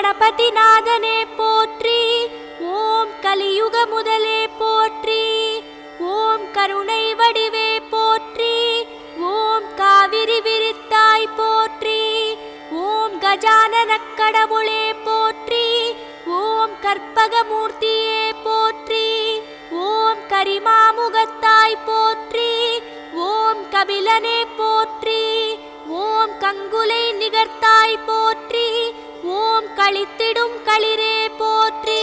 கணபதிநாதனே போற்றி. ஓம் கலியுக முதலே போற்றி. ஓம் கருணை வடிவே போற்றி. ஓம் காவிரி விரித்தாய் போற்றி. ஓம் கஜானன கடவுளே போற்றி. ஓம் கற்பகமூர்த்தியே போற்றி. ஓம் கரிமாமுகத்தாய் போற்றி. ஓம் கபிலனே போற்றி. ஓம் கங்குலை நிகர்த்தாய் போற்றி. கழித்திடும் களிரே போற்றி.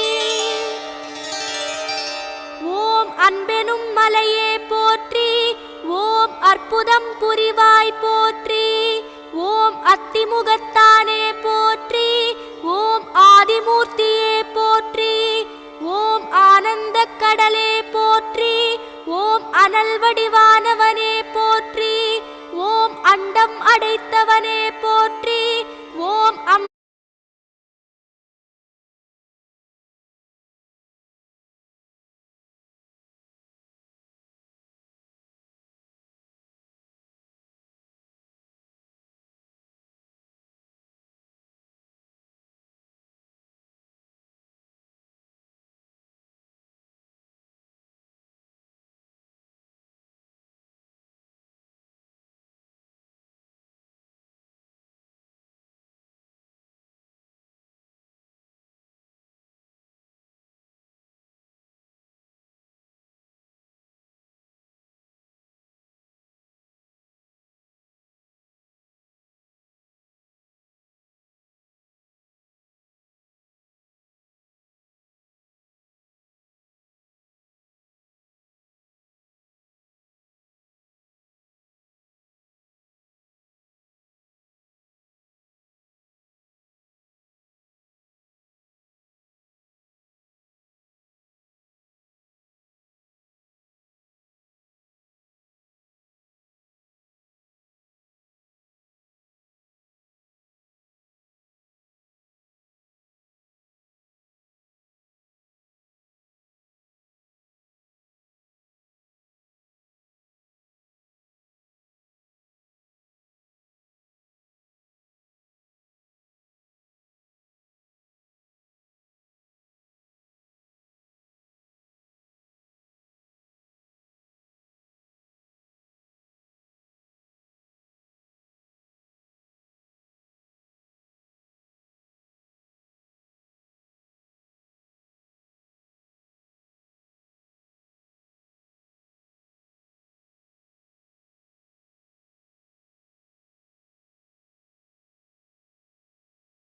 ஓம் அன்பெனும் மலையே போற்றி. ஓம் அற்புதம் புரிவாய் போற்றி. ஓம் அத்திமுகத்தானே போற்றி. ஓம் ஆதிமூர்த்தியே போற்றி. ஓம் ஆனந்த கடலே போற்றி. ஓம் அனல் வடிவானவனே போற்றி. ஓம் அண்டம் அடைத்தவனே போற்றி.